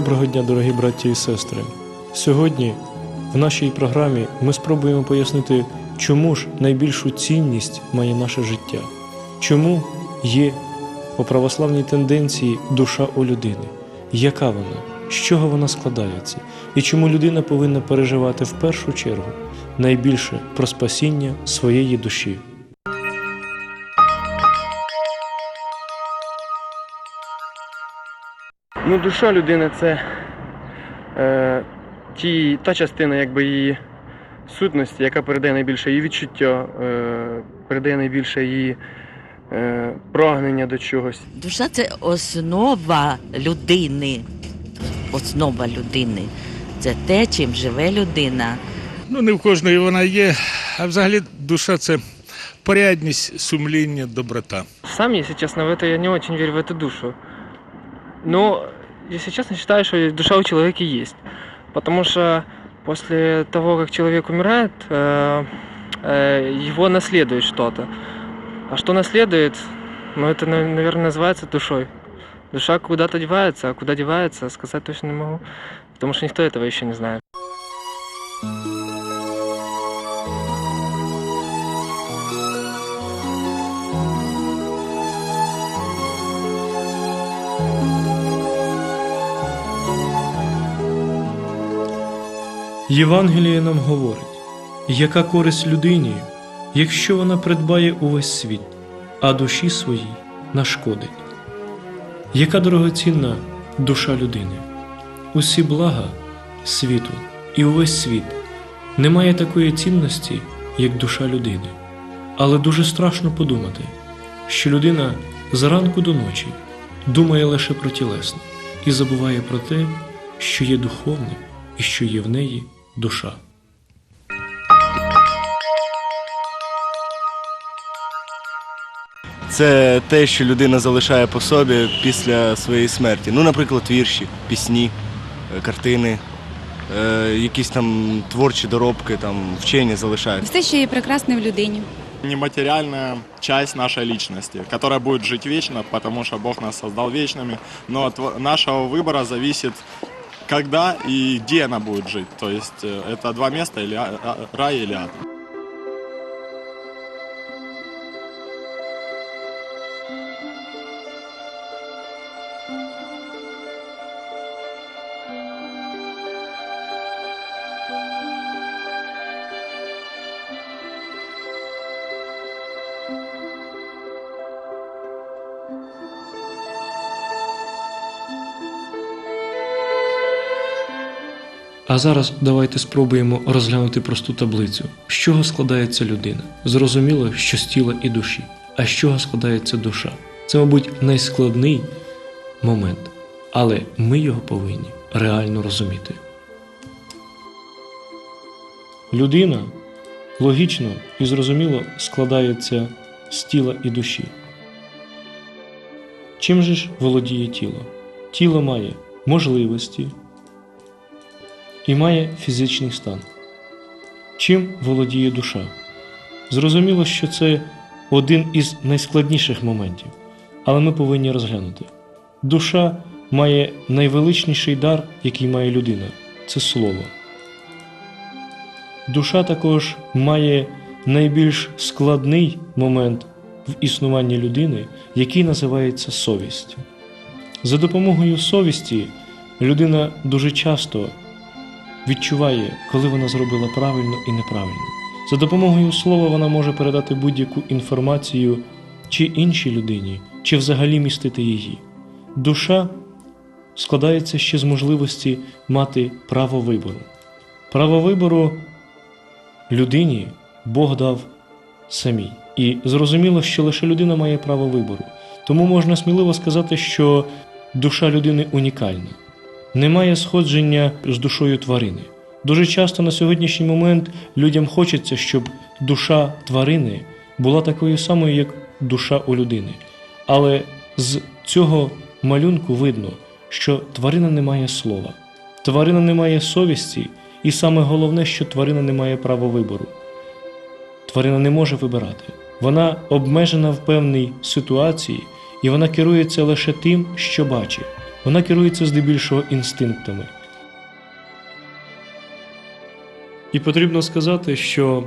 Доброго дня, дорогі браті і сестри. Сьогодні в нашій програмі ми спробуємо пояснити, чому ж найбільшу цінність має наше життя, чому є по православній тенденції душа у людини, яка вона, з чого вона складається, і чому людина повинна переживати в першу чергу найбільше про спасіння своєї душі. Ну, душа людини це е, ті, та частина якби, її сутності, яка передає найбільше її відчуття, е, передає найбільше її е, прагнення до чогось. Душа це основа людини. Основа людини. Це те, чим живе людина. Ну, не в кожної вона є, а взагалі душа це порядність, сумління, доброта. Сам, если честно, в это я не очень верю в эту душу. Но, если честно, считаю, что душа у человека есть. Потому что после того, как человек умирает, э, э, его наследует что-то. А что наследует, ну это, наверное, называется душой. Душа куда-то девается, а куда девается, сказать точно не могу. Потому что никто этого еще не знает. Євангеліє нам говорить, яка користь людині, якщо вона придбає увесь світ, а душі своїй нашкодить. Яка дорогоцінна душа людини? Усі блага світу і увесь світ не має такої цінності, як душа людини. Але дуже страшно подумати, що людина зранку до ночі думає лише про тілесне і забуває про те, що є духовне і що є в неї душа. Це те, що людина залишає по собі після своєї смерті. Ну, наприклад, вірші, пісні, е, картини, е, якісь там творчі доробки, там вчення залишають. Все, що є прекрасне в людині. нематериальная часть нашей личности, которая будет жить вечно, потому что Бог нас создал вечными. Но от в- нашего выбора зависит, когда и где она будет жить. То есть э, это два места, или рай или ад. А зараз давайте спробуємо розглянути просту таблицю. З чого складається людина? Зрозуміло, що з тіла і душі. А з чого складається душа? Це, мабуть, найскладний момент, але ми його повинні реально розуміти. Людина логічно і зрозуміло складається з тіла і душі. Чим же ж володіє тіло? Тіло має можливості, і має фізичний стан. Чим володіє душа? Зрозуміло, що це один із найскладніших моментів, але ми повинні розглянути. Душа має найвеличніший дар, який має людина це слово. Душа також має найбільш складний момент в існуванні людини, який називається совість. За допомогою совісті людина дуже часто відчуває, коли вона зробила правильно і неправильно. За допомогою слова вона може передати будь-яку інформацію чи іншій людині, чи взагалі містити її. Душа складається ще з можливості мати право вибору. Право вибору людині Бог дав самій. І зрозуміло, що лише людина має право вибору. Тому можна сміливо сказати, що душа людини унікальна немає сходження з душою тварини. Дуже часто на сьогоднішній момент людям хочеться, щоб душа тварини була такою самою, як душа у людини. Але з цього малюнку видно, що тварина не має слова, тварина не має совісті, і саме головне, що тварина не має права вибору. Тварина не може вибирати. Вона обмежена в певній ситуації, і вона керується лише тим, що бачить. Вона керується здебільшого інстинктами. І потрібно сказати, що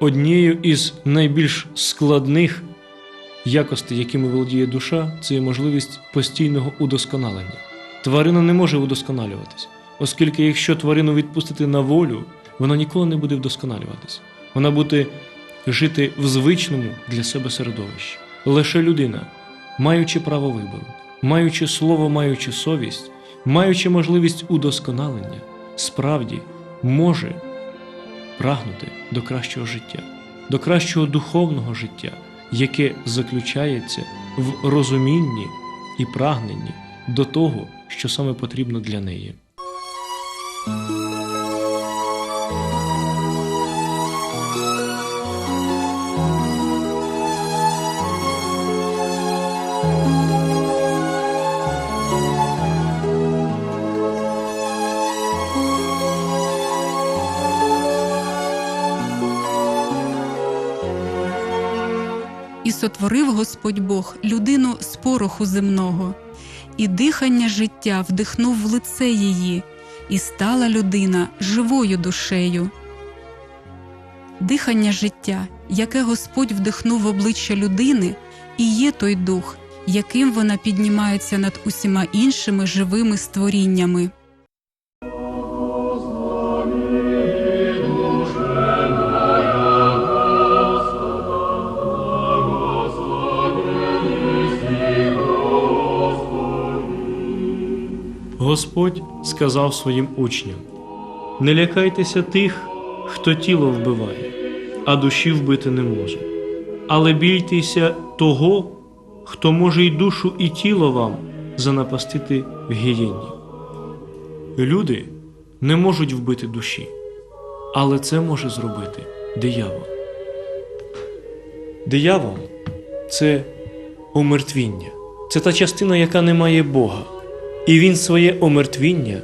однією із найбільш складних якостей, якими володіє душа, це є можливість постійного удосконалення. Тварина не може удосконалюватись, оскільки якщо тварину відпустити на волю, вона ніколи не буде вдосконалюватись. Вона буде жити в звичному для себе середовищі. Лише людина, маючи право вибору, маючи слово, маючи совість, маючи можливість удосконалення, справді може прагнути до кращого життя, до кращого духовного життя, яке заключається в розумінні і прагненні до того, що саме потрібно для неї. Сотворив Господь Бог людину з пороху земного, і дихання життя вдихнув в лице її, і стала людина живою душею. Дихання життя, яке Господь вдихнув в обличчя людини, і є той дух, яким вона піднімається над усіма іншими живими створіннями. Господь сказав своїм учням: Не лякайтеся тих, хто тіло вбиває, а душі вбити не може. Але бійтеся того, хто може й душу, і тіло вам занапастити в гієнні. Люди не можуть вбити душі, але це може зробити диявол. Диявол це омертвіння, це та частина, яка не має Бога. І він своє омертвіння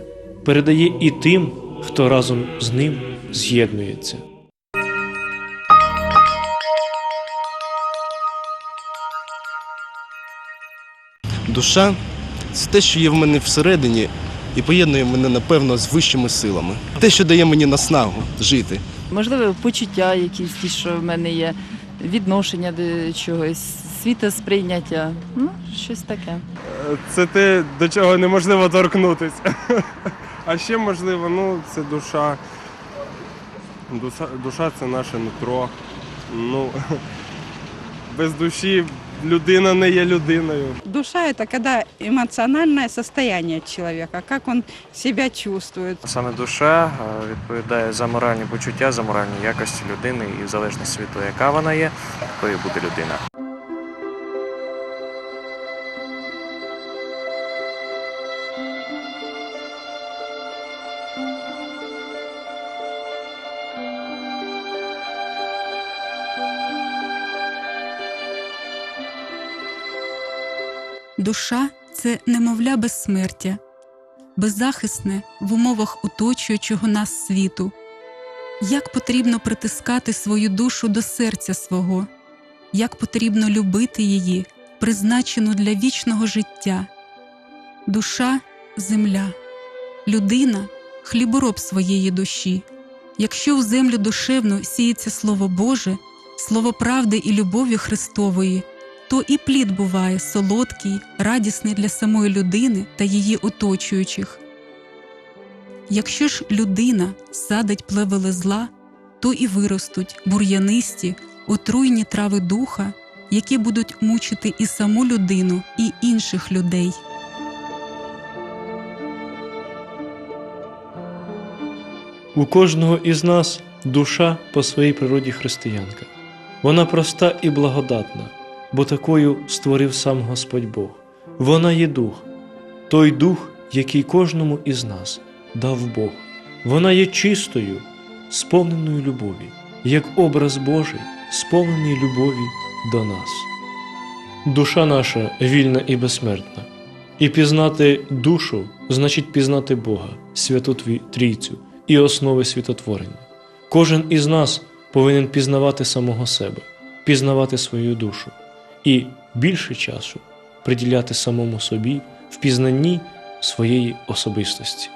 передає і тим, хто разом з ним з'єднується. Душа це те, що є в мене всередині, і поєднує мене, напевно, з вищими силами. Те, що дає мені наснагу жити. Можливо, почуття якісь ті, що в мене є, відношення до чогось, світосприйняття. Ну, щось таке. Це те, до чого неможливо торкнутися. А ще можливо, ну, це душа. Душа, душа це наше нутро. Ну, без душі людина не є людиною. Душа – это когда эмоциональное состояние человека, как он себя чувствует. Саме душа відповідає за моральні почуття, за моральні якості людини, і в залежності від того, яка вона є, то і буде людина. Душа це немовля безсмертя, беззахисне в умовах оточуючого нас світу. Як потрібно притискати свою душу до серця свого, як потрібно любити її, призначену для вічного життя. Душа земля, людина хлібороб своєї душі. Якщо в землю душевну сіється Слово Боже, слово правди і любові Христової, то і плід буває солодкий, радісний для самої людини та її оточуючих. Якщо ж людина садить плевели зла, то і виростуть бур'янисті, отруйні трави духа, які будуть мучити і саму людину, і інших людей. У кожного із нас душа по своїй природі християнка. Вона проста і благодатна, бо такою створив сам Господь Бог. Вона є дух, той дух, який кожному із нас дав Бог. Вона є чистою, сповненою любові, як образ Божий, сповнений любові до нас. Душа наша вільна і безсмертна. І пізнати душу значить пізнати Бога, Святу Трійцю і основи світотворення. Кожен із нас повинен пізнавати самого себе, пізнавати свою душу і більше часу приділяти самому собі в пізнанні своєї особистості.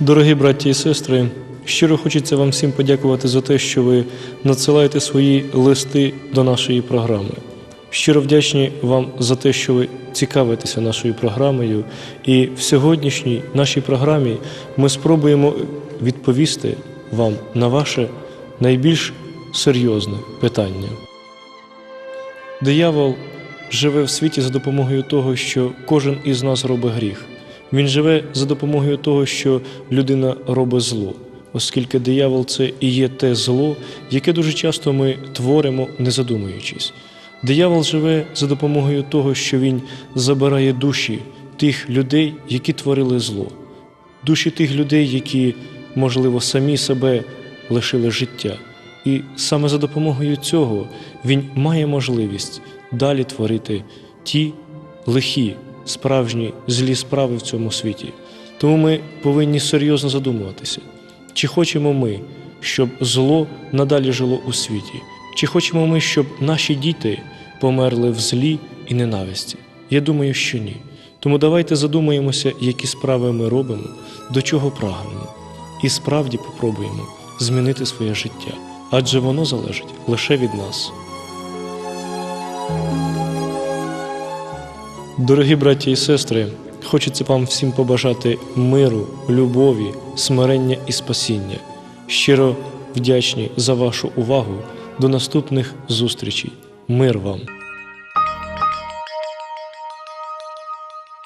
Дорогі браті і сестри, щиро хочеться вам всім подякувати за те, що ви надсилаєте свої листи до нашої програми. Щиро вдячні вам за те, що ви цікавитеся нашою програмою. І в сьогоднішній нашій програмі ми спробуємо відповісти вам на ваше найбільш серйозне питання. Диявол живе в світі за допомогою того, що кожен із нас робить гріх. Він живе за допомогою того, що людина робить зло, оскільки диявол це і є те зло, яке дуже часто ми творимо, не задумуючись. Диявол живе за допомогою того, що він забирає душі тих людей, які творили зло, душі тих людей, які, можливо, самі себе лишили життя. І саме за допомогою цього він має можливість далі творити ті лихі, справжні злі справи в цьому світі. Тому ми повинні серйозно задумуватися, чи хочемо ми, щоб зло надалі жило у світі, чи хочемо ми, щоб наші діти померли в злі і ненависті. Я думаю, що ні. Тому давайте задумаємося, які справи ми робимо, до чого прагнемо, і справді попробуємо змінити своє життя, адже воно залежить лише від нас. Дорогі браті і сестри, хочеться вам всім побажати миру, любові, смирення і спасіння. Щиро вдячні за вашу увагу. До наступних зустрічей. Мир вам!